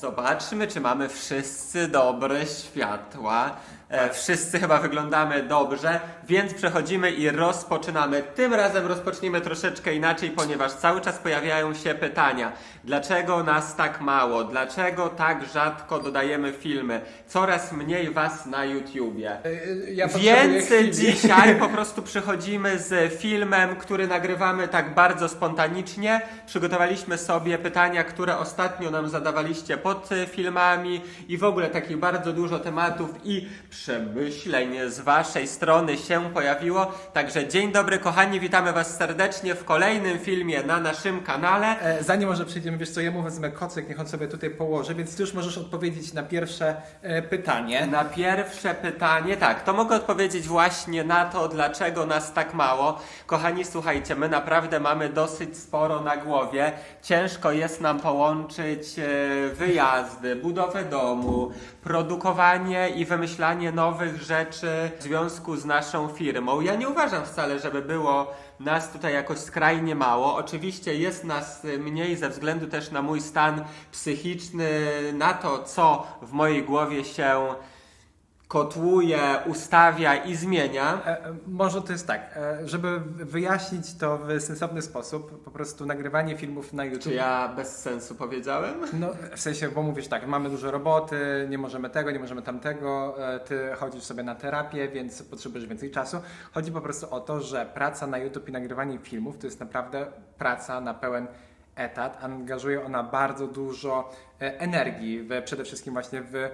Zobaczmy, czy mamy wszyscy dobre światła. E, wszyscy chyba wyglądamy dobrze, więc przechodzimy i rozpoczynamy. Tym razem rozpoczniemy troszeczkę inaczej, ponieważ cały czas pojawiają się pytania. Dlaczego nas tak mało? Dlaczego tak rzadko dodajemy filmy? Coraz mniej was na YouTubie. Y, Ja potrzebuję Więc chwili. dzisiaj po prostu przychodzimy z filmem, który nagrywamy tak bardzo spontanicznie. Przygotowaliśmy sobie pytania, które ostatnio nam zadawaliście pod e, filmami i w ogóle takich bardzo dużo tematów i przemyśleń z waszej strony się pojawiło. Także dzień dobry kochani, witamy was serdecznie w kolejnym filmie na naszym kanale. E, Zanim może przejdziemy, wiesz co, ja mu wezmę kocyk, niech on sobie tutaj położy, więc ty już możesz odpowiedzieć na pierwsze e, pytanie. Na pierwsze pytanie, tak, to mogę odpowiedzieć właśnie na to, dlaczego nas tak mało. Kochani, słuchajcie, my naprawdę mamy dosyć sporo na głowie. Ciężko jest nam połączyć e, wyjazdy, budowę domu, produkowanie i wymyślanie nowych rzeczy w związku z naszą firmą. Ja nie uważam wcale, żeby było nas tutaj jakoś skrajnie mało. Oczywiście jest nas mniej ze względu też na mój stan psychiczny, na to, co w mojej głowie się kotłuje, ustawia i zmienia. E, e, Może to jest tak, e, żeby wyjaśnić to w sensowny sposób, po prostu nagrywanie filmów na YouTube. Czy ja bez sensu powiedziałem? No, w sensie, bo mówisz tak, mamy dużo roboty, nie możemy tego, nie możemy tamtego, e, ty chodzisz sobie na terapię, więc potrzebujesz więcej czasu. Chodzi po prostu o to, że praca na YouTube i nagrywanie filmów to jest naprawdę praca na pełen etat. Angażuje ona bardzo dużo energii, w, przede wszystkim właśnie w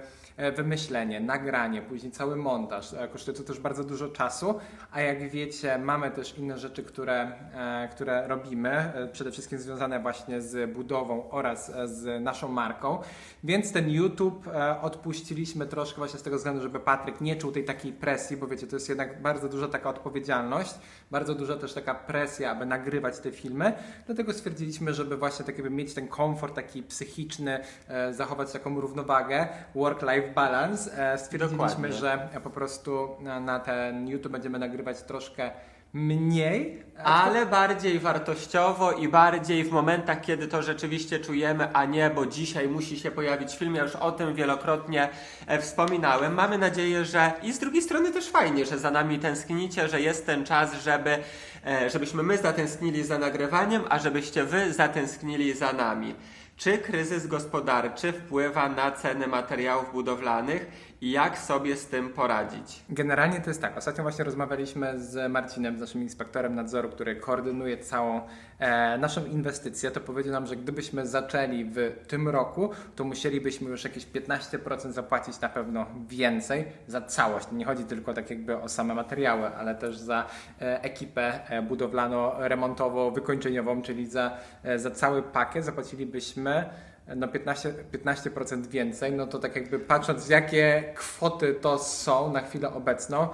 wymyślenie, nagranie, później cały montaż. E, Kosztuje to też bardzo dużo czasu, a jak wiecie, mamy też inne rzeczy, które, e, które robimy, e, przede wszystkim związane właśnie z budową oraz e, z naszą marką, więc ten YouTube e, odpuściliśmy troszkę właśnie z tego względu, żeby Patryk nie czuł tej takiej presji, bo wiecie, to jest jednak bardzo duża taka odpowiedzialność, bardzo duża też taka presja, aby nagrywać te filmy, dlatego stwierdziliśmy, żeby właśnie tak mieć ten komfort taki psychiczny, e, zachować taką równowagę, work-life balance, e, stwierdziliśmy, Dokładnie. że po prostu na, na ten YouTube będziemy nagrywać troszkę mniej, Ale bardziej wartościowo i bardziej w momentach, kiedy to rzeczywiście czujemy, a nie, bo dzisiaj musi się pojawić film. Ja już o tym wielokrotnie e, wspominałem. Mamy nadzieję, że i z drugiej strony też fajnie, że za nami tęsknicie, że jest ten czas, żeby, e, żebyśmy my zatęsknili za nagrywaniem, a żebyście wy zatęsknili za nami. Czy kryzys gospodarczy wpływa na ceny materiałów budowlanych jak sobie z tym poradzić? Generalnie to jest tak. Ostatnio właśnie rozmawialiśmy z Marcinem, z naszym inspektorem nadzoru, który koordynuje całą e, naszą inwestycję. To powiedział nam, że gdybyśmy zaczęli w tym roku, to musielibyśmy już jakieś 15% zapłacić na pewno więcej za całość. Nie chodzi tylko tak jakby o same materiały, ale też za e, ekipę e, budowlano-remontowo-wykończeniową, czyli za, e, za cały pakiet zapłacilibyśmy no 15%, 15% więcej, no to tak jakby patrząc jakie kwoty to są na chwilę obecną,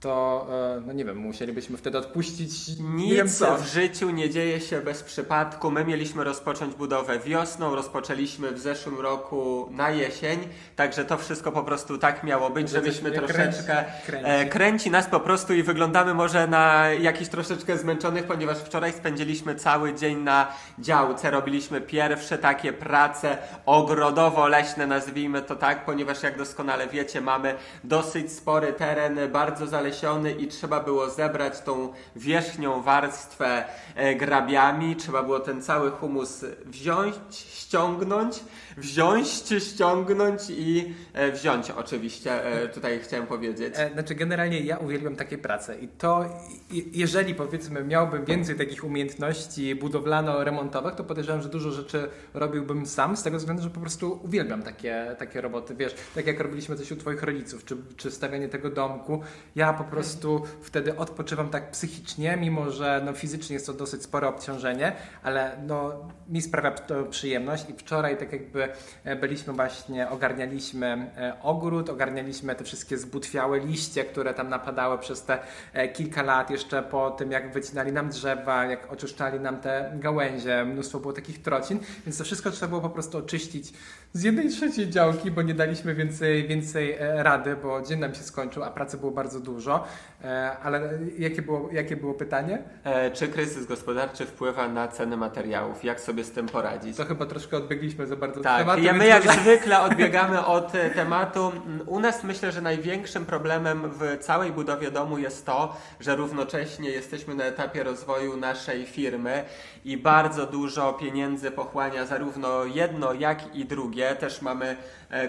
to e, no nie wiem, musielibyśmy wtedy odpuścić Nic w życiu nie dzieje się bez przypadku. My mieliśmy rozpocząć budowę wiosną, rozpoczęliśmy w zeszłym roku na jesień, także to wszystko po prostu tak miało być, Że żebyśmy troszeczkę kręci, kręci. e, kręci nas po prostu i wyglądamy może na jakiś troszeczkę zmęczonych, ponieważ wczoraj spędziliśmy cały dzień na działce, robiliśmy pierwsze takie prace ogrodowo-leśne, nazwijmy to tak, ponieważ jak doskonale wiecie, mamy dosyć spory teren, bardzo zalesiony i trzeba było zebrać tą wierzchnią warstwę e, grabiami, trzeba było ten cały humus wziąć, ściągnąć, wziąć, ściągnąć i e, wziąć oczywiście, e, tutaj chciałem powiedzieć. Znaczy generalnie ja uwielbiam takie prace i to jeżeli powiedzmy miałbym więcej takich umiejętności budowlano-remontowych, to podejrzewam, że dużo rzeczy robiłbym sam z tego względu, że po prostu uwielbiam takie, takie roboty. Wiesz, tak jak robiliśmy coś u twoich rodziców, czy, czy stawianie tego domku, ja po prostu wtedy odpoczywam tak psychicznie, mimo że no, fizycznie jest to dosyć spore obciążenie, ale no, mi sprawia to przyjemność i wczoraj tak jakby e, byliśmy właśnie, ogarnialiśmy e, ogród, ogarnialiśmy te wszystkie zbutwiałe liście, które tam napadały przez te e, kilka lat, jeszcze po tym jak wycinali nam drzewa, jak oczyszczali nam te gałęzie, mnóstwo było takich trocin, więc to wszystko trzeba było po prostu oczyścić z jednej trzeciej działki, bo nie daliśmy więcej, więcej rady, bo dzień nam się skończył, a pracy było bardzo dużo. Dużo. E, ale jakie było, jakie było pytanie? E, czy kryzys gospodarczy wpływa na ceny materiałów? Jak sobie z tym poradzić? To chyba troszkę odbiegliśmy za bardzo od Tak, tematu. ja my jak może- zwykle odbiegamy od e, tematu. U nas myślę, że największym problemem w całej budowie domu jest to, że równocześnie jesteśmy na etapie rozwoju naszej firmy i bardzo dużo pieniędzy pochłania zarówno jedno, jak i drugie. Też mamy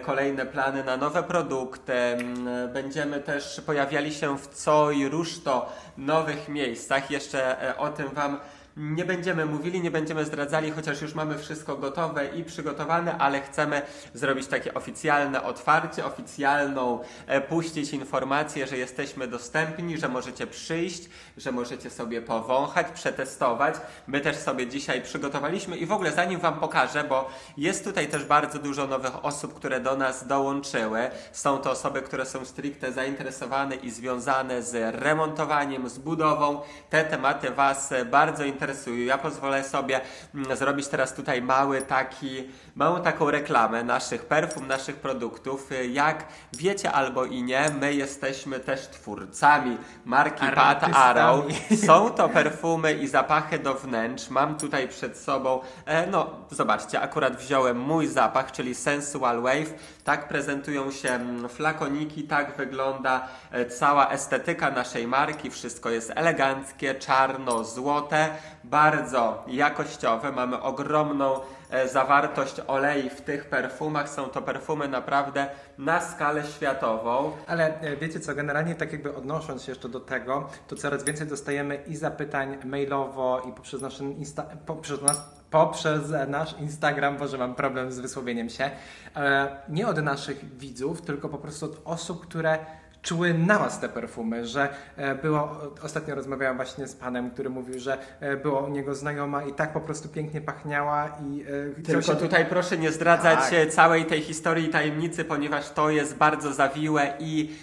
kolejne plany na nowe produkty. Mm, Będziemy też pojawiali się w co i róż to nowych miejscach. Jeszcze e, o tym Wam nie będziemy mówili, nie będziemy zdradzali, chociaż już mamy wszystko gotowe i przygotowane, ale chcemy zrobić takie oficjalne otwarcie, oficjalną, e, puścić informację, że jesteśmy dostępni, że możecie przyjść, że możecie sobie powąchać, przetestować. My też sobie dzisiaj przygotowaliśmy i w ogóle zanim Wam pokażę, bo jest tutaj też bardzo dużo nowych osób, które do nas dołączyły. Są to osoby, które są stricte zainteresowane i związane z remontowaniem, z budową. Te tematy Was e, bardzo interesują. Ja pozwolę sobie mm, zrobić teraz tutaj mały taki, małą taką reklamę naszych perfum, naszych produktów. Jak wiecie albo i nie, my jesteśmy też twórcami marki Pat. Arrow. Są to perfumy i zapachy do wnętrz. Mam tutaj przed sobą, e, no zobaczcie, akurat wziąłem mój zapach, czyli Sensual Wave. Tak prezentują się mm, flakoniki, tak wygląda e, cała estetyka naszej marki. Wszystko jest eleganckie, czarno-złote, bardzo jakościowe. Mamy ogromną e, zawartość olei w tych perfumach. Są to perfumy naprawdę na skalę światową. Ale e, wiecie co, generalnie tak jakby odnosząc się jeszcze do tego, to coraz więcej dostajemy i zapytań mailowo i poprzez nasz, insta, poprzez nas, poprzez nasz Instagram, bo że mam problem z wysłowieniem się, e, nie od naszych widzów, tylko po prostu od osób, które czuły na was te perfumy, że e, było, ostatnio rozmawiałam właśnie z panem, który mówił, że e, była u niego znajoma i tak po prostu pięknie pachniała i Tylko się tutaj proszę nie zdradzać Tak. całej tej historii tajemnicy, ponieważ to jest bardzo zawiłe i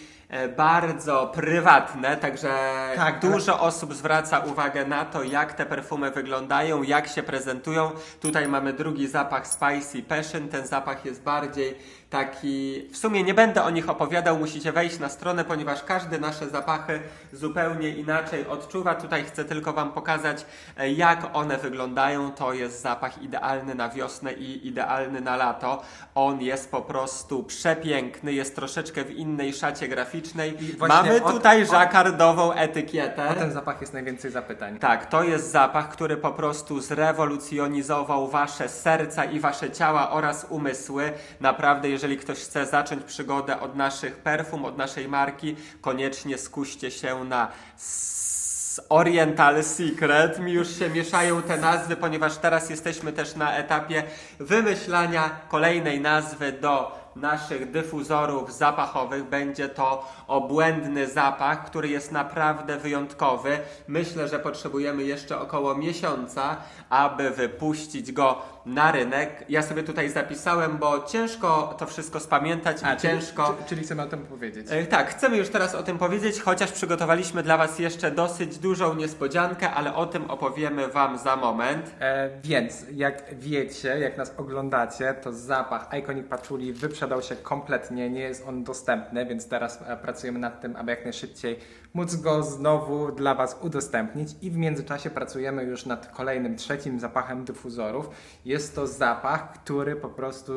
bardzo prywatne, także Tak, dużo osób zwraca uwagę na to, jak te perfumy wyglądają, jak się prezentują. Tutaj mamy drugi zapach Spicy Passion. Ten zapach jest bardziej taki. W sumie nie będę o nich opowiadał, musicie wejść na stronę, ponieważ każde nasze zapachy zupełnie inaczej odczuwa. Tutaj chcę tylko Wam pokazać, e, jak one wyglądają. To jest zapach idealny na wiosnę i idealny na lato. On jest po prostu przepiękny, jest troszeczkę w innej szacie graficznej. Mamy o- tutaj o- żakardową etykietę. o ten zapach jest najwięcej zapytań. Tak, to jest zapach, który po prostu zrewolucjonizował wasze serca i wasze ciała oraz umysły. Naprawdę, jeżeli ktoś chce zacząć przygodę od naszych perfum, od naszej marki, koniecznie skuście się na Oriental Secret. Mi już się mieszają te nazwy, ponieważ teraz jesteśmy też na etapie wymyślania kolejnej nazwy do naszych dyfuzorów zapachowych. Będzie to obłędny zapach, który jest naprawdę wyjątkowy. Myślę, że potrzebujemy jeszcze około miesiąca, aby wypuścić go na rynek. Ja sobie tutaj zapisałem, bo ciężko to wszystko spamiętać i ciężko. Czyli, czyli chcemy o tym powiedzieć. E, Tak, chcemy już teraz o tym powiedzieć, chociaż przygotowaliśmy dla Was jeszcze dosyć dużą niespodziankę, ale o tym opowiemy Wam za moment. E, więc jak wiecie, jak nas oglądacie, to zapach Iconic Patchouli wyprzedał się kompletnie, nie jest on dostępny, więc teraz e, pracujemy nad tym, aby jak najszybciej móc go znowu dla Was udostępnić i w międzyczasie pracujemy już nad kolejnym, trzecim zapachem dyfuzorów. Jest to zapach, który po prostu,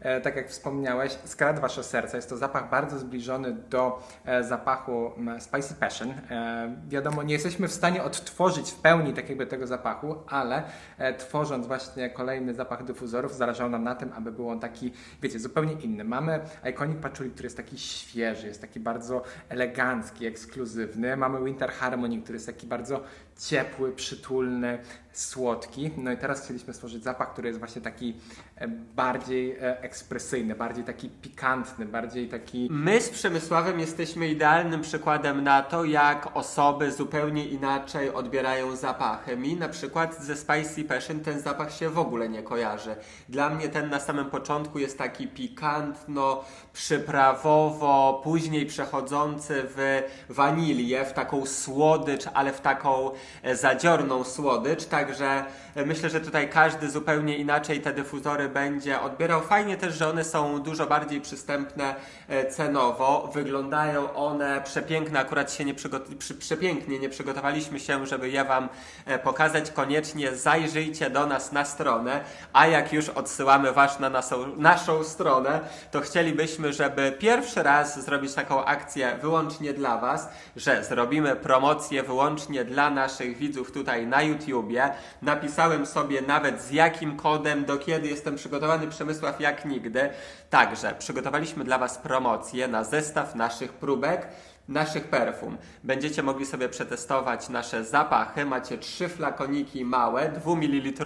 e, tak jak wspomniałeś, skradł Wasze serce. Jest to zapach bardzo zbliżony do e, zapachu Spicy Passion. E, wiadomo, nie jesteśmy w stanie odtworzyć w pełni tak jakby tego zapachu, ale e, tworząc właśnie kolejny zapach dyfuzorów, zależało nam na tym, aby był on taki, wiecie, zupełnie inny. Mamy Iconic Patchouli, który jest taki świeży, jest taki bardzo elegancki, ekskluzywny. Mamy Winter Harmony, który jest taki bardzo ciepły, przytulny, słodki. No i teraz chcieliśmy stworzyć zapach, który jest właśnie taki e, bardziej e, ekspresyjny, bardziej taki pikantny, bardziej taki... My z Przemysławem jesteśmy idealnym przykładem na to, jak osoby zupełnie inaczej odbierają zapachy. Mi na przykład ze Spicy Passion ten zapach się w ogóle nie kojarzy. Dla mnie ten na samym początku jest taki pikantno, przyprawowo, później przechodzący w wanilię, w taką słodycz, ale w taką zadziorną słodycz, także e, myślę, że tutaj każdy zupełnie inaczej te dyfuzory będzie odbierał. Fajnie też, że one są dużo bardziej przystępne e, cenowo, wyglądają one przepiękne, akurat się nie przy, przepięknie nie przygotowaliśmy się, żeby je Wam e, pokazać. Koniecznie zajrzyjcie do nas na stronę, a jak już odsyłamy Was na naszą, stronę, to chcielibyśmy, żeby pierwszy raz zrobić taką akcję wyłącznie dla Was, że zrobimy promocję wyłącznie dla naszych widzów tutaj na YouTubie. Napisałem sobie nawet z jakim kodem, do kiedy jestem przygotowany Przemysław jak nigdy. Także przygotowaliśmy dla Was promocję na zestaw naszych próbek naszych perfum. Będziecie mogli sobie przetestować nasze zapachy. Macie trzy flakoniki małe, 2 ml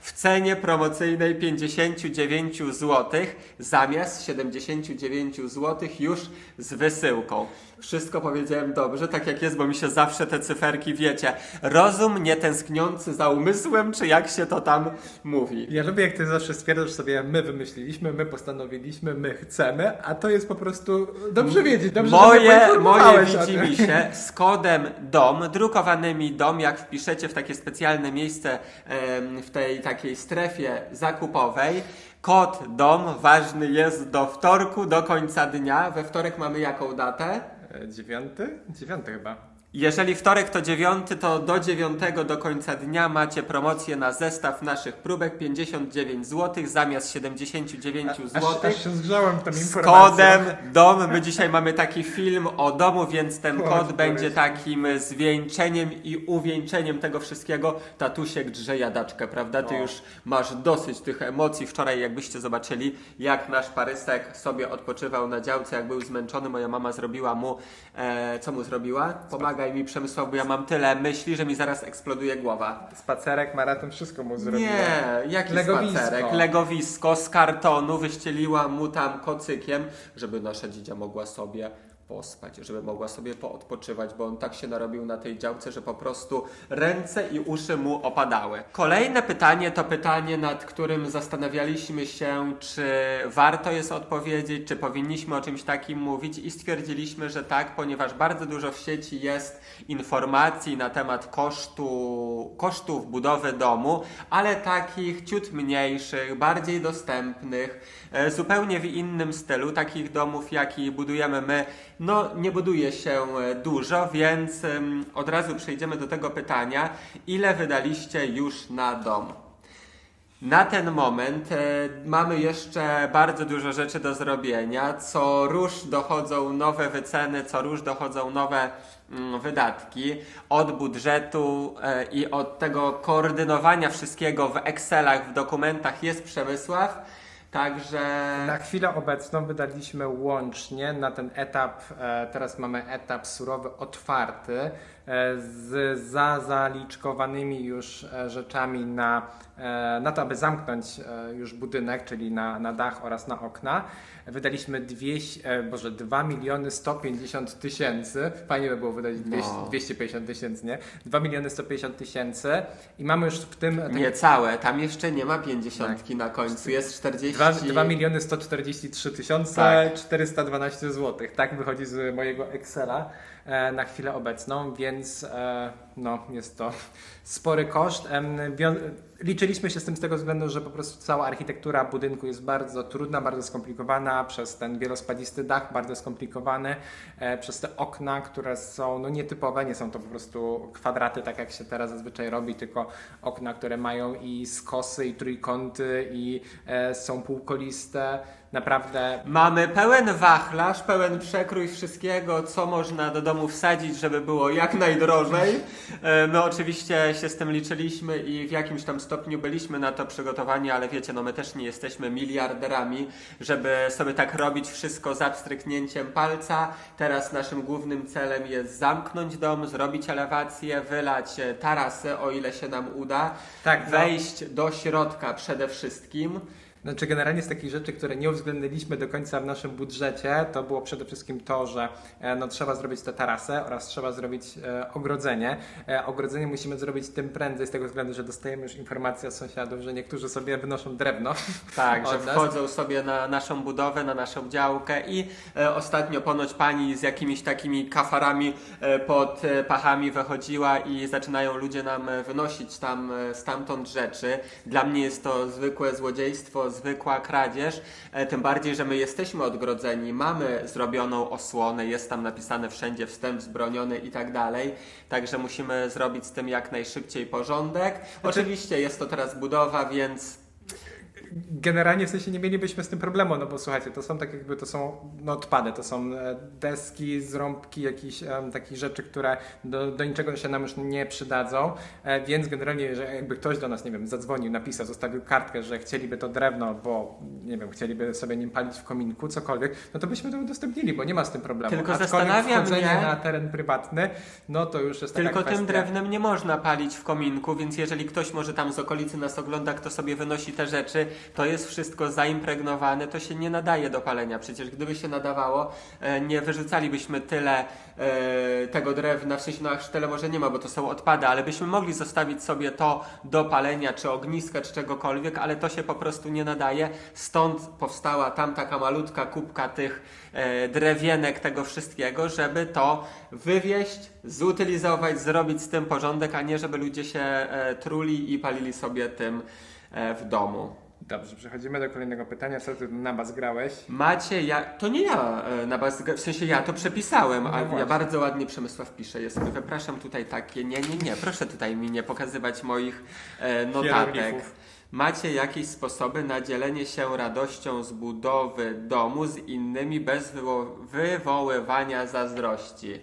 w cenie promocyjnej 59 zł zamiast 79 zł już z wysyłką. Wszystko powiedziałem dobrze, tak jak jest, bo mi się zawsze te cyferki wiecie. Rozum nie tęskniący za umysłem, czy jak się to tam mówi. Ja lubię, jak ty zawsze stwierdzasz sobie, my wymyśliliśmy, my postanowiliśmy, my chcemy, a to jest po prostu dobrze wiedzieć, dobrze Moje, moje poinformowałeś o widzi tym. mi się z kodem DOM, drukowanymi DOM, jak wpiszecie w takie specjalne miejsce w tej takiej strefie zakupowej. Kod DOM ważny jest do wtorku, do końca dnia. We wtorek mamy jaką datę? E, Dziewiąty? Dziewiąty chyba. Jeżeli wtorek to dziewiąty, to do dziewiątego do końca dnia macie promocję na zestaw naszych próbek 59 zł zamiast 79 zł. Aż, aż się zgrzałem tą Z informacją. kodem DOM. My dzisiaj mamy taki film o domu, więc ten Chodź, kod będzie takim zwieńczeniem i uwieńczeniem tego wszystkiego. Tatusiek drze jadaczkę, prawda? Ty już masz dosyć tych emocji. Wczoraj, jakbyście zobaczyli, jak nasz Parysek sobie odpoczywał na działce, jak był zmęczony, moja mama zrobiła mu, e, co mu zrobiła? Pomagaj mi Przemysław, bo ja mam tyle myśli, że mi zaraz eksploduje głowa. Spacerek, maraton, wszystko mu zrobiła. Nie, jaki Legowisko. spacerek? Legowisko z kartonu wyścieliła mu tam kocykiem, żeby nasza dzidzia mogła sobie pospać, żeby mogła sobie poodpoczywać, bo on tak się narobił na tej działce, że po prostu ręce i uszy mu opadały. Kolejne pytanie to pytanie, nad którym zastanawialiśmy się, czy warto jest odpowiedzieć, czy powinniśmy o czymś takim mówić i stwierdziliśmy, że tak, ponieważ bardzo dużo w sieci jest informacji na temat kosztu, kosztów budowy domu, ale takich ciut mniejszych, bardziej dostępnych, e, zupełnie w innym stylu, takich domów, jaki budujemy my, no nie buduje się e, dużo, więc od razu przejdziemy do tego pytania, ile wydaliście już na dom? Na ten moment e, mamy jeszcze bardzo dużo rzeczy do zrobienia. Co róż dochodzą nowe wyceny, co róż dochodzą nowe mm, wydatki. Od budżetu e, i od tego koordynowania wszystkiego w Excelach, w dokumentach jest Przemysław. Także Na chwilę obecną wydaliśmy łącznie na ten etap, e, teraz mamy etap surowy otwarty, z za zaliczkowanymi już e, rzeczami na, e, na to, aby zamknąć e, już budynek, czyli na, na dach oraz na okna. Wydaliśmy 200, e, Boże, 2 miliony 150 tysięcy. Fajnie by było wydać 200, No. 250 tysięcy, nie? 2 miliony 150 tysięcy i mamy już w tym... niecałe, tam jeszcze nie ma pięćdziesiątki na końcu, jest 40. 2, 2 miliony 143 tysiące Tak. 412 zł. Tak wychodzi z mojego Excela e, na chwilę obecną, więc e, no, jest to spory koszt. Liczyliśmy się z tym z tego względu, że po prostu cała architektura budynku jest bardzo trudna, bardzo skomplikowana, przez ten wielospadisty dach bardzo skomplikowany, e, przez te okna, które są no, nietypowe, nie są to po prostu kwadraty, tak jak się teraz zazwyczaj robi, tylko okna, które mają i skosy, i trójkąty, i e, są półkoliste. Naprawdę Mamy pełen wachlarz, pełen przekrój wszystkiego, co można do domu wsadzić, żeby było jak najdrożej. E, My oczywiście się z tym liczyliśmy i w jakimś tam stopniu byliśmy na to przygotowani, ale wiecie, no my też nie jesteśmy miliarderami, żeby sobie tak robić wszystko za pstryknięciem palca. Teraz naszym głównym celem jest zamknąć dom, zrobić elewację, wylać e, tarasy, o ile się nam uda, Tak, no. wejść do środka przede wszystkim. Znaczy generalnie z takich rzeczy, które nie uwzględniliśmy do końca w naszym budżecie, to było przede wszystkim to, że e, no, trzeba zrobić tę tarasę oraz trzeba zrobić e, ogrodzenie. E, ogrodzenie musimy zrobić tym prędzej z tego względu, że dostajemy już informację od sąsiadów, że niektórzy sobie wynoszą drewno. Tak, że nas. wchodzą sobie na naszą budowę, na naszą działkę i e, ostatnio ponoć pani z jakimiś takimi kafarami e, pod e, pachami wychodziła i zaczynają ludzie nam wynosić tam stamtąd rzeczy. Dla mnie jest to zwykłe złodziejstwo, zwykła kradzież, e, tym bardziej, że my jesteśmy odgrodzeni, mamy zrobioną osłonę, jest tam napisane wszędzie wstęp wzbroniony i tak dalej, także musimy zrobić z tym jak najszybciej porządek. Oczywiście jest to teraz budowa, więc Generalnie w sensie nie mielibyśmy z tym problemu, no bo słuchajcie, to są tak jakby to są no, odpady, to są e, deski, zrąbki, jakieś em, takie rzeczy, które do, do niczego się nam już nie przydadzą, e, więc generalnie, że jakby ktoś do nas, nie wiem, zadzwonił, napisał, zostawił kartkę, że chcieliby to drewno, bo nie wiem, chcieliby sobie nim palić w kominku, cokolwiek, no to byśmy to udostępnili, bo nie ma z tym problemu. Tylko Aczkolwiek zastanawia mnie- na teren prywatny, no to już jest taka Tylko kwestia. tym drewnem nie można palić w kominku, więc jeżeli ktoś może tam z okolicy nas ogląda, kto sobie wynosi te rzeczy, to jest wszystko zaimpregnowane, to się nie nadaje do palenia. Przecież gdyby się nadawało, e, nie wyrzucalibyśmy tyle e, tego drewna, w sensie no aż tyle może nie ma, bo to są odpady, ale byśmy mogli zostawić sobie to do palenia, czy ogniska, czy czegokolwiek, ale to się po prostu nie nadaje. Stąd powstała tam taka malutka kubka tych e, drewienek tego wszystkiego, żeby to wywieźć, zutylizować, zrobić z tym porządek, a nie żeby ludzie się truli i palili sobie tym w domu. Dobrze, przechodzimy do kolejnego pytania, co ty na bas grałeś? Macie, ja, to nie ja e, na baz, w sensie ja to przepisałem, No a właśnie. ja bardzo ładnie Przemysław pisze. Jest, wypraszam tutaj takie, nie, nie, nie, proszę tutaj mi nie pokazywać moich e, notatek. Macie jakieś sposoby na dzielenie się radością z budowy domu z innymi bez wywo- wywoływania zazdrości?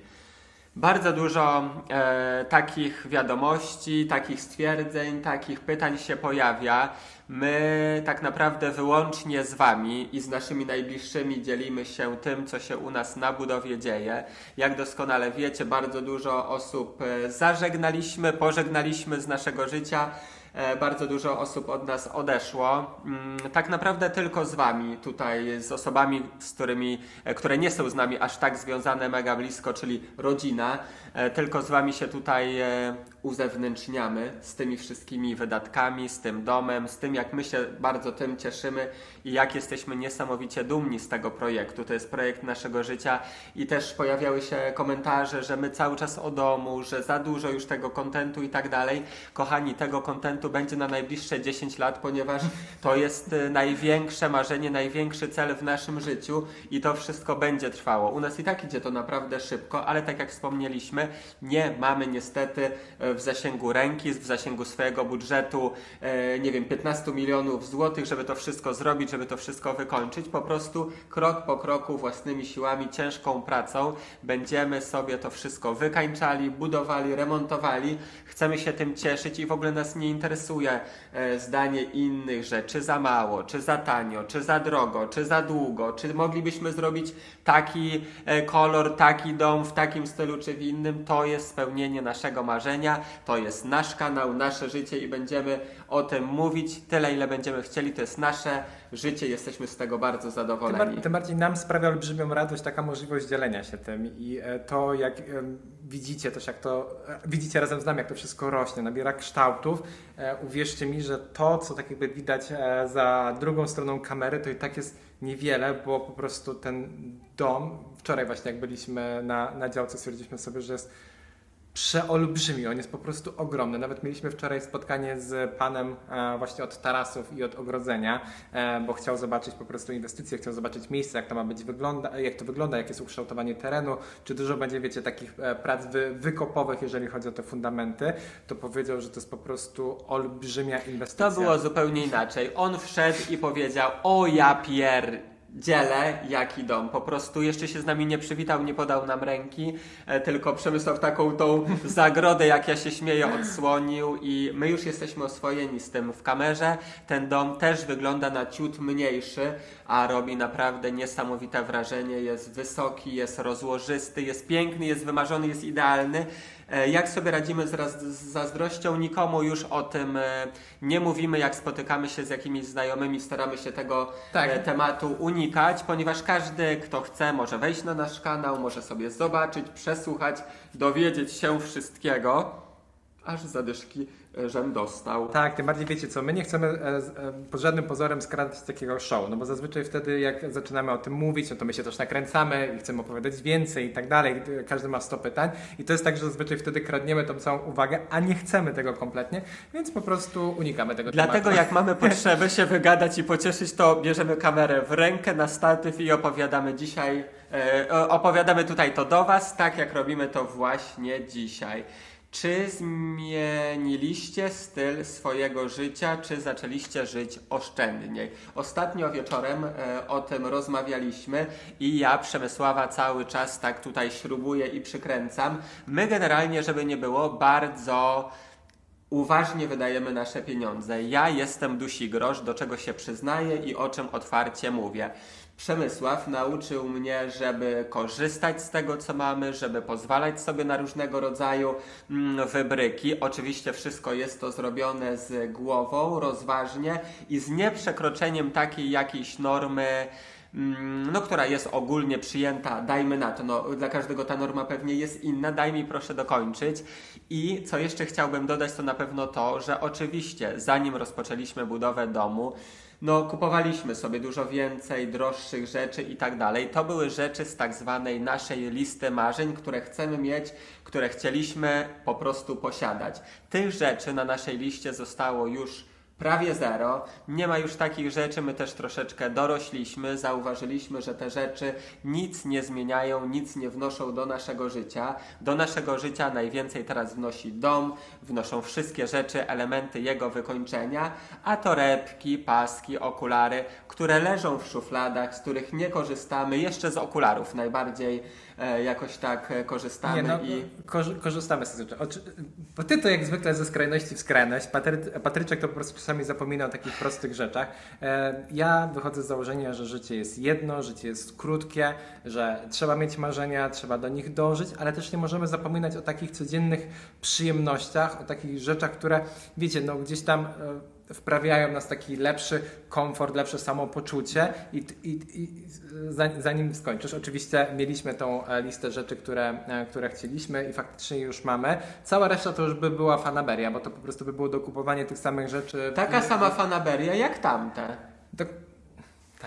Bardzo dużo e, takich wiadomości, takich stwierdzeń, takich pytań się pojawia. My tak naprawdę wyłącznie z Wami i z naszymi najbliższymi dzielimy się tym, co się u nas na budowie dzieje. Jak doskonale wiecie, bardzo dużo osób e, zażegnaliśmy, pożegnaliśmy z naszego życia. E, Bardzo dużo osób od nas odeszło. Mm, Tak naprawdę tylko z Wami, tutaj z osobami, z którymi, e, które nie są z nami aż tak związane mega blisko, czyli rodzina. E, Tylko z Wami się tutaj e, uzewnętrzniamy z tymi wszystkimi wydatkami, z tym domem, z tym jak my się bardzo tym cieszymy i jak jesteśmy niesamowicie dumni z tego projektu. To jest projekt naszego życia i też pojawiały się komentarze, że my cały czas o domu, że za dużo już tego kontentu i tak dalej. Kochani, tego kontentu będzie na najbliższe 10 lat, ponieważ to jest y, największe marzenie, największy cel w naszym życiu i to wszystko będzie trwało. U nas i tak idzie to naprawdę szybko, ale tak jak wspomnieliśmy, nie mamy niestety e, w zasięgu ręki, w zasięgu swojego budżetu, e, nie wiem, 15 milionów złotych, żeby to wszystko zrobić, żeby to wszystko wykończyć. Po prostu krok po kroku, własnymi siłami, ciężką pracą będziemy sobie to wszystko wykańczali, budowali, remontowali. Chcemy się tym cieszyć i w ogóle nas nie interesuje e, zdanie innych, że czy za mało, czy za tanio, czy za drogo, czy za długo, czy moglibyśmy zrobić taki kolor, taki dom w takim stylu, czy w innym. To jest spełnienie naszego marzenia, to jest nasz kanał, nasze życie i będziemy o tym mówić tyle, ile będziemy chcieli. To jest nasze życie, jesteśmy z tego bardzo Tym, zadowoleni. bar- tym bardziej nam sprawia olbrzymią radość taka możliwość dzielenia się tym i e, to jak widzicie też jak to, e, widzicie razem z nami jak to wszystko rośnie, nabiera kształtów. E, Uwierzcie mi, że to co tak jakby widać za drugą stroną kamery to i tak jest niewiele, bo po prostu ten dom, wczoraj właśnie jak byliśmy na, na działce stwierdziliśmy sobie, że jest przeolbrzymi, on jest po prostu ogromny. Nawet mieliśmy wczoraj spotkanie z panem e, właśnie od tarasów i od ogrodzenia, e, bo chciał zobaczyć po prostu inwestycje, chciał zobaczyć miejsce, jak to ma być wygląda, jak to wygląda, jakie jest ukształtowanie terenu, czy dużo będzie, wiecie, takich e, prac wy, wykopowych, jeżeli chodzi o te fundamenty, to powiedział, że to jest po prostu olbrzymia inwestycja. To było zupełnie inaczej. On wszedł i powiedział: O ja pier. Dzielę, jaki dom. Po prostu jeszcze się z nami nie przywitał, nie podał nam ręki, e, tylko Przemysław taką tą zagrodę, jak ja się śmieję, odsłonił i my już jesteśmy oswojeni z tym w kamerze. Ten dom też wygląda na ciut mniejszy, a robi naprawdę niesamowite wrażenie. Jest wysoki, jest rozłożysty, jest piękny, jest wymarzony, jest idealny. E, Jak sobie radzimy z, z zazdrością? Nikomu już o tym e, nie mówimy. Jak spotykamy się z jakimiś znajomymi, staramy się tego Tak. e, tematu unikać, ponieważ każdy, kto chce, może wejść na nasz kanał, może sobie zobaczyć, przesłuchać, dowiedzieć się wszystkiego, aż zadyszki żem dostał. Tak, tym bardziej wiecie co, my nie chcemy e, e, pod żadnym pozorem skradać takiego show, no bo zazwyczaj wtedy jak zaczynamy o tym mówić, no to my się też nakręcamy i chcemy opowiadać więcej i tak dalej, e, każdy ma 100 pytań i to jest tak, że zazwyczaj wtedy kradniemy tą całą uwagę, a nie chcemy tego kompletnie, więc po prostu unikamy tego Dlatego tematu. jak mamy potrzebę się wygadać i pocieszyć, to bierzemy kamerę w rękę na statyw i opowiadamy dzisiaj, e, opowiadamy tutaj to do Was, tak jak robimy to właśnie dzisiaj. Czy zmieniliście styl swojego życia, czy zaczęliście żyć oszczędniej? Ostatnio wieczorem e, o tym rozmawialiśmy i ja Przemysława cały czas tak tutaj śrubuję i przykręcam. My generalnie, żeby nie było, bardzo uważnie wydajemy nasze pieniądze. Ja jestem dusi grosz, do czego się przyznaję i o czym otwarcie mówię. Przemysław nauczył mnie, żeby korzystać z tego, co mamy, żeby pozwalać sobie na różnego rodzaju mm, wybryki. Oczywiście wszystko jest to zrobione z głową, rozważnie i z nieprzekroczeniem takiej jakiejś normy mm, no, która jest ogólnie przyjęta, dajmy na to, no, dla każdego ta norma pewnie jest inna, daj mi proszę dokończyć. I co jeszcze chciałbym dodać, to na pewno to, że oczywiście zanim rozpoczęliśmy budowę domu, no kupowaliśmy sobie dużo więcej, droższych rzeczy i tak dalej. To były rzeczy z tak zwanej naszej listy marzeń, które chcemy mieć, które chcieliśmy po prostu posiadać. Tych rzeczy na naszej liście zostało już prawie zero. Nie ma już takich rzeczy, my też troszeczkę dorośliśmy, zauważyliśmy, że te rzeczy nic nie zmieniają, nic nie wnoszą do naszego życia. Do naszego życia najwięcej teraz wnosi dom, wnoszą wszystkie rzeczy, elementy jego wykończenia, a torebki, paski, okulary, które leżą w szufladach, z których nie korzystamy, jeszcze z okularów najbardziej jakoś tak e, korzystamy Nie, no, i... korzy- korzystamy z tych rzeczy. Oczy- Bo ty to jak zwykle ze skrajności w skrajność. Patry- Patryczek to po prostu czasami zapomina o takich prostych rzeczach. E, Ja wychodzę z założenia, że życie jest jedno, życie jest krótkie, że trzeba mieć marzenia, trzeba do nich dążyć, ale też nie możemy zapominać o takich codziennych przyjemnościach, o takich rzeczach, które, wiecie, no gdzieś tam e, wprawiają nas taki lepszy komfort, lepsze samopoczucie i, i, i zanim, skończysz, oczywiście mieliśmy tą e, listę rzeczy, które, e, które chcieliśmy i faktycznie już mamy. Cała reszta to już by była fanaberia, bo to po prostu by było dokupowanie tych samych rzeczy. Taka sama fanaberia jak tamte.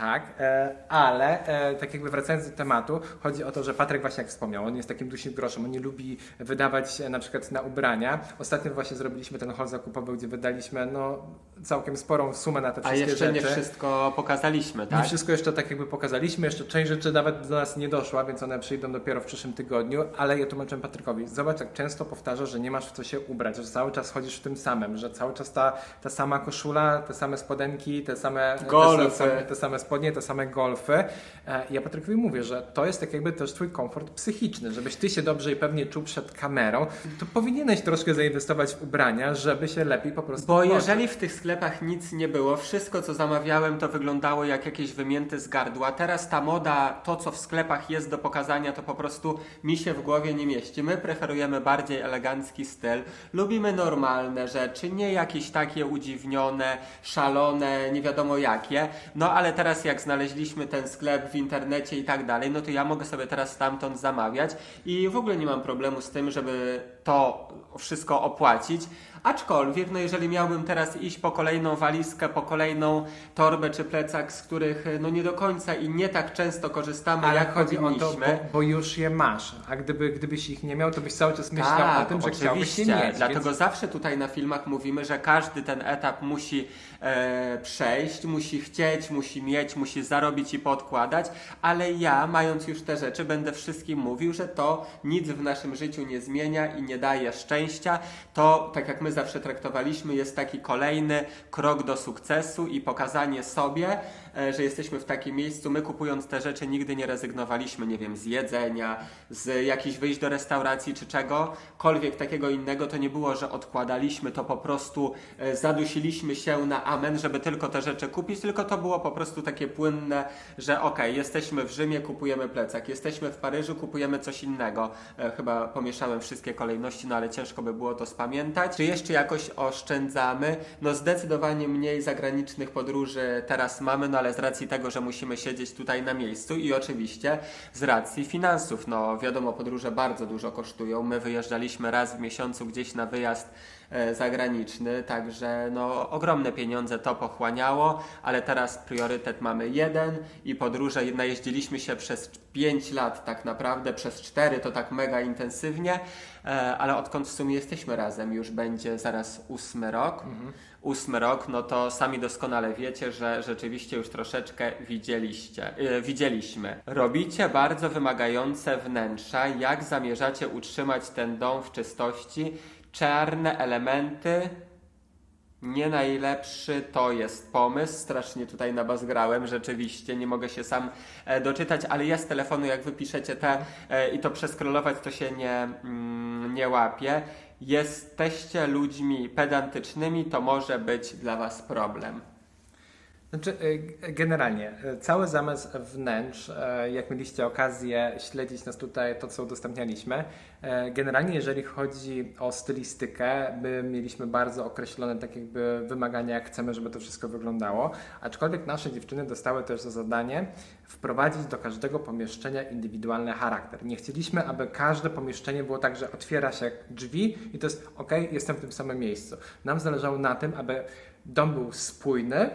Tak, e, ale e, tak jakby wracając do tematu, chodzi o to, że Patryk właśnie jak wspomniał, on jest takim dusim groszem, on nie lubi wydawać na przykład na ubrania. Ostatnio właśnie zrobiliśmy ten hol zakupowy, gdzie wydaliśmy no całkiem sporą sumę na te A wszystkie jeszcze rzeczy. nie wszystko pokazaliśmy, Nie tak? wszystko jeszcze tak jakby pokazaliśmy, jeszcze część rzeczy nawet do nas nie doszła, więc one przyjdą dopiero w przyszłym tygodniu, ale ja tłumaczyłem Patrykowi, zobacz jak często powtarza, że nie masz w co się ubrać, że cały czas chodzisz w tym samym, że cały czas ta, ta sama koszula, te same spodenki, te same Golfy. Te, same, te same spodnie, te same golfy. E, Ja Patrykowi mówię, że to jest tak jakby też twój komfort psychiczny, żebyś ty się dobrze i pewnie czuł przed kamerą, to powinieneś troszkę zainwestować w ubrania, żeby się lepiej po prostu Bo jeżeli w tych sklepach nic nie było, wszystko co zamawiałem to wyglądało jak jakieś wymięte z gardła. Teraz ta moda, to co w sklepach jest do pokazania, to po prostu mi się w głowie nie mieści. My preferujemy bardziej elegancki styl. Lubimy normalne rzeczy, nie jakieś takie udziwnione, szalone, nie wiadomo jakie. No ale teraz jak znaleźliśmy ten sklep w internecie i tak dalej, no to ja mogę sobie teraz stamtąd zamawiać i w ogóle nie mam problemu z tym, żeby to wszystko opłacić. Aczkolwiek, no jeżeli miałbym teraz iść po kolejną walizkę, po kolejną torbę czy plecak, z których no nie do końca i nie tak często korzystamy, Ale jak chodzi o to, bo, bo już je masz. A gdyby, gdybyś ich nie miał, to byś cały czas myślał tak, o tym, że chciałbyś je oczywiście. mieć. Dlatego Więc... zawsze tutaj na filmach mówimy, że każdy ten etap musi e, przejść, musi chcieć, musi mieć, musi zarobić i podkładać, ale ja, mając już te rzeczy, będę wszystkim mówił, że to nic w naszym życiu nie zmienia i nie daje szczęścia. To, tak jak my zawsze traktowaliśmy, jest taki kolejny krok do sukcesu i pokazanie sobie, że jesteśmy w takim miejscu. My kupując te rzeczy nigdy nie rezygnowaliśmy, nie wiem, z jedzenia, z jakichś wyjść do restauracji czy czegokolwiek takiego innego. To nie było, że odkładaliśmy to po prostu, e, zadusiliśmy się na amen, żeby tylko te rzeczy kupić, tylko to było po prostu takie płynne, że okej, jesteśmy w Rzymie, kupujemy plecak, jesteśmy w Paryżu, kupujemy coś innego. E, chyba pomieszałem wszystkie kolejności, no ale ciężko by było to spamiętać. Czy jeszcze jakoś oszczędzamy? No zdecydowanie mniej zagranicznych podróży teraz mamy, no ale z racji tego, że musimy siedzieć tutaj na miejscu i oczywiście z racji finansów. No wiadomo, podróże bardzo dużo kosztują. My wyjeżdżaliśmy raz w miesiącu gdzieś na wyjazd e, zagraniczny, także no ogromne pieniądze to pochłaniało, ale teraz priorytet mamy jeden i podróże najeździliśmy się przez 5 lat tak naprawdę, przez 4 to tak mega intensywnie, e, ale odkąd w sumie jesteśmy razem, już będzie zaraz ósmy rok. Ósmy rok, no to sami doskonale wiecie, że rzeczywiście już troszeczkę widzieliście, e, widzieliśmy. Robicie bardzo wymagające wnętrza. Jak zamierzacie utrzymać ten dom w czystości? Czarne elementy, nie najlepszy to jest pomysł. Strasznie tutaj nabazgrałem, rzeczywiście nie mogę się sam e, doczytać, ale ja z telefonu, jak wypiszecie te e, i to przeskrolować, to się nie, mm, nie łapie. Jesteście ludźmi pedantycznymi, to może być dla Was problem. Znaczy, g- generalnie, y, cały zamysł wnętrz, y, jak mieliście okazję śledzić nas tutaj, to co udostępnialiśmy, generalnie jeżeli chodzi o stylistykę, my mieliśmy bardzo określone tak jakby wymagania, jak chcemy, żeby to wszystko wyglądało, aczkolwiek nasze dziewczyny dostały też za zadanie wprowadzić do każdego pomieszczenia indywidualny charakter. Nie chcieliśmy, aby każde pomieszczenie było tak, że otwiera się drzwi i to jest ok, jestem w tym samym miejscu. Nam zależało na tym, aby dom był spójny,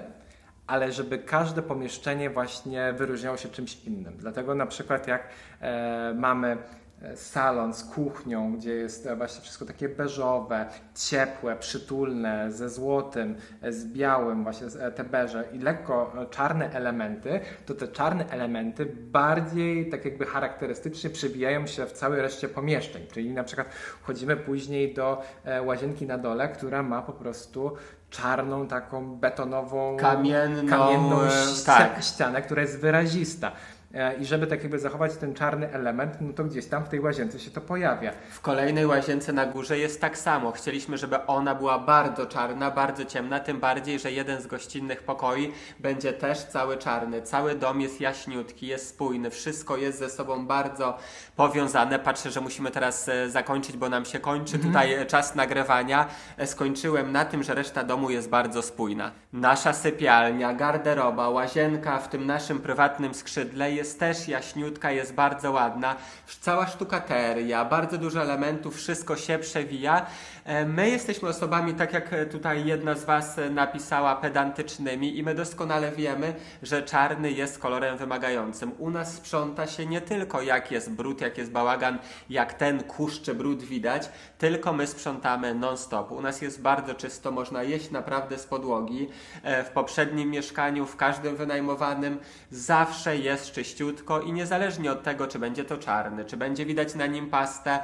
ale żeby każde pomieszczenie właśnie wyróżniało się czymś innym. Dlatego na przykład jak e, mamy e, salon z kuchnią, gdzie jest e, właśnie wszystko takie beżowe, ciepłe, przytulne, ze złotym, e, z białym, właśnie te beże i lekko czarne elementy, to te czarne elementy bardziej tak jakby charakterystycznie przewijają się w całej reszcie pomieszczeń. Czyli na przykład wchodzimy później do łazienki na dole, która ma po prostu czarną, taką betonową, Kamienną, kamienną e, tak. ścianę, która jest wyrazista. E, I żeby tak jakby zachować ten czarny element, no to gdzieś tam w tej łazience się to pojawia. W kolejnej łazience na górze jest tak samo. Chcieliśmy, żeby ona była bardzo czarna, bardzo ciemna, tym bardziej, że jeden z gościnnych pokoi będzie też cały czarny. Cały dom jest jaśniutki, jest spójny, wszystko jest ze sobą bardzo powiązane. Patrzę, że musimy teraz e, zakończyć, bo nam się kończy tutaj e, czas nagrywania. Skończyłem na tym, że reszta domu jest bardzo spójna. Nasza sypialnia, garderoba, łazienka w tym naszym prywatnym skrzydle jest też jaśniutka, jest bardzo ładna. Cała sztukateria, bardzo dużo elementów, wszystko się przewija. E, My jesteśmy osobami, tak jak e, tutaj jedna z Was e, napisała, pedantycznymi i my doskonale wiemy, że czarny jest kolorem wymagającym. U nas sprząta się nie tylko jak jest brud, jak jest bałagan, jak ten kurz czy brud widać, tylko my sprzątamy non-stop. U nas jest bardzo czysto, można jeść naprawdę z podłogi. W poprzednim mieszkaniu, w każdym wynajmowanym zawsze jest czyściutko i niezależnie od tego, czy będzie to czarny, czy będzie widać na nim pastę,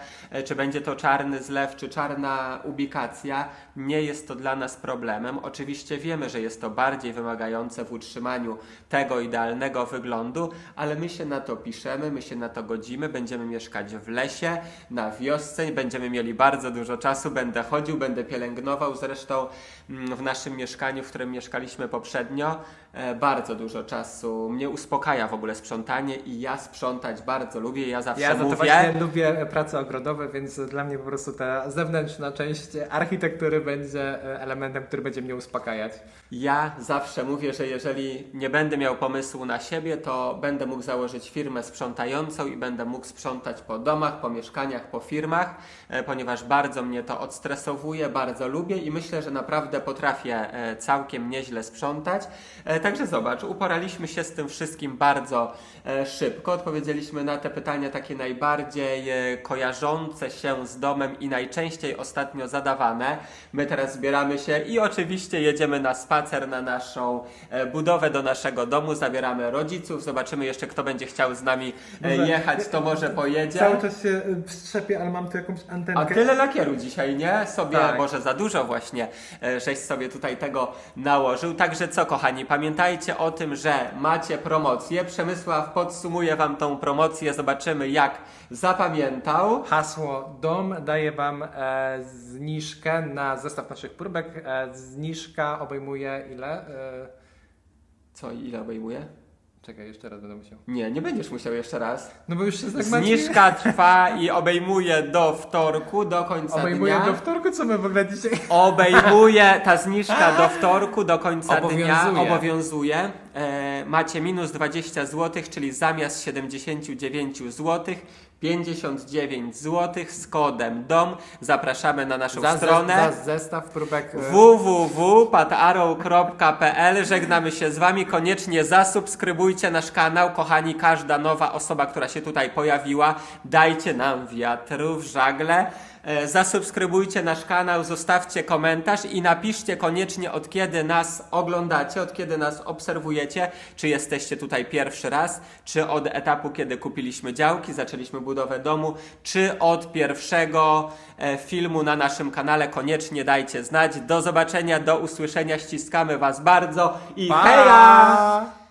czy będzie to czarny zlew, czy czarna ubikacja, nie jest to dla nas problemem. Oczywiście wiemy, że jest to bardziej wymagające w utrzymaniu tego idealnego wyglądu, ale my się na to piszemy, my się na to godzimy, będziemy mieszkać w lesie, na wiosce, będziemy mieli bardzo dużo czasu, będę chodził, będę pielęgnował, zresztą mm, w naszym mieszkaniu, w którym mieszkaliśmy poprzednio, e, bardzo dużo czasu. Mnie uspokaja w ogóle sprzątanie i ja sprzątać bardzo lubię, ja zawsze Ja za to mówię... właśnie lubię prace ogrodowe, więc dla mnie po prostu ta zewnętrzna część architektury będzie e, elementem, który będzie mnie uspokajać. Ja zawsze mówię, że jeżeli nie będę miał pomysłu na siebie, to będę mógł założyć firmę sprzątającą i będę mógł sprzątać po domach, po mieszkaniach, po firmach, e, ponieważ bardzo mnie to odstresowuje, bardzo lubię i myślę, że naprawdę potrafię e, całkiem nieźle sprzątać. Także zobacz, uporaliśmy się z tym wszystkim bardzo szybko. Odpowiedzieliśmy na te pytania takie najbardziej kojarzące się z domem i najczęściej ostatnio zadawane. My teraz zbieramy się i oczywiście jedziemy na spacer na naszą e, budowę do naszego domu. Zabieramy rodziców, zobaczymy jeszcze kto będzie chciał z nami e, jechać, to może pojedzie. Cały czas się y, strzepię, ale mam tu jakąś antenkę. A tyle lakieru dzisiaj, nie? Sobie, Tak. może za dużo właśnie, e, żeś sobie tutaj tego nałożył. Także co, kochani, pamiętajcie o tym, że macie promocję. Przemysław podsumuje Wam tą promocję, zobaczymy jak zapamiętał. Hasło dom daje Wam e, zniżkę na zestaw naszych próbek. E, zniżka obejmuje ile? E, Co, ile obejmuje? czekaj, jeszcze raz będę musiał. Nie, nie będziesz musiał jeszcze raz. No bo już się tak Zniżka trwa i obejmuje do wtorku, do końca Obejmuje dnia. do wtorku, co my w ogóle dzisiaj... Obejmuje ta zniżka do wtorku, do końca dnia Obowiązuje. obowiązuje. E, macie minus 20 zł, czyli zamiast 79 zł 59 zł z kodem DOM. Zapraszamy na naszą Za, stronę za, zestaw próbek... e, www.patarrow.pl Żegnamy się z Wami. Koniecznie zasubskrybujcie nasz kanał. Kochani, każda nowa osoba, która się tutaj pojawiła, dajcie nam wiatru w żagle. E, Zasubskrybujcie nasz kanał, zostawcie komentarz i napiszcie koniecznie od kiedy nas oglądacie, od kiedy nas obserwujecie, czy jesteście tutaj pierwszy raz, czy od etapu, kiedy kupiliśmy działki, zaczęliśmy budowę domu, czy od pierwszego e, filmu na naszym kanale. Koniecznie dajcie znać. Do zobaczenia, do usłyszenia. Ściskamy Was bardzo i Pa! heja!